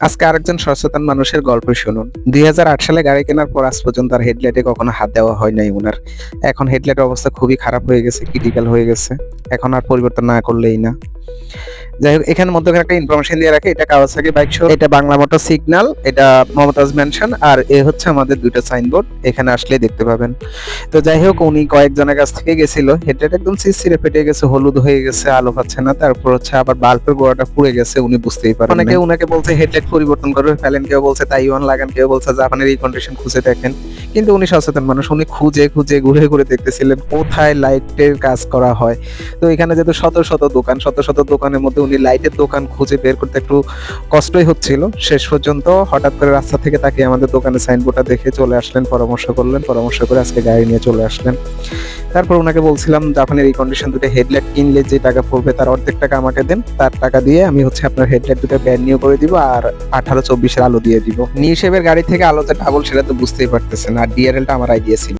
আজকে আরেকজন সচেতন মানুষের গল্প শুনুন। দুই হাজার আট সালে গাড়ি কেনার পর আজ পর্যন্ত আর হেডলাইটে কখনো হাত দেওয়া হয় নাই উনার। এখন হেডলাইটের অবস্থা খুবই খারাপ হয়ে গেছে ক্রিটিক্যাল হয়ে গেছে। এখন আর পরিবর্তন না করলেই না। যাই হোক এখানে মধ্যে একটা ইনফরমেশন দিয়ে রাখে এটা কাওয়াসাকি বাইক শো এটা বাংলা মোটর সিগন্যাল এটা মমতাজ মেনশন আর এ হচ্ছে আমাদের দুইটা সাইনবোর্ড এখানে আসলে দেখতে পাবেন। তো যাই হোক উনি কয়েকজনের কাছ থেকে গেছিল হেডলাইট একদম সিসিরে ফেটে গেছে হলুদ হয়ে গেছে আলো পাচ্ছে না তারপর হচ্ছে আবার বাল্বের গোড়াটা পুড়ে গেছে উনি বুঝতেই পারেন অনেকে উনাকে বলছে হেডলাইট পরিবর্তন করে ফেলেন কেউ বলছে তাইওয়ান লাগান কেউ বলছে জাপানের এই কন্ডিশন খুঁজে দেখেন। কিন্তু উনি সচেতন মানুষ, উনি খুঁজে খুঁজে ঘুরে ঘুরে দেখতেছিলেন কোথায় লাইটের কাজ করা হয়। তো এখানে যেহেতু শত শত দোকান, শত শত দোকানের মধ্যে উনি লাইটের দোকান খুঁজে বের করতে একটু কষ্টই হচ্ছিল। শেষ পর্যন্ত হঠাৎ করে রাস্তা থেকে তাকে আমাদের দোকানের সাইনবোর্ডটা দেখে চলে আসলেন, পরামর্শ করলেন, পরামর্শ করে আজকে গাড়ি নিয়ে চলে আসলেন। তারপর ওনাকে বলছিলাম, জাপানের এই কন্ডিশন দুটো হেডলাইট কিনলে যে টাকা পড়বে তার অর্ধেক টাকা আমাকে দেন। তার টাকা দিয়ে আমি হচ্ছে আপনার হেডলাইট দুটো ব্যান নিয়ে করে দিব আর আঠারো চব্বিশের আলো দিয়ে দিব। নিউ গাড়ি থেকে আলোতে ডাবল সেটা তো বুঝতেই পারতেছেন। আর ডিআরএলটা আমার আইডিয়া ছিল।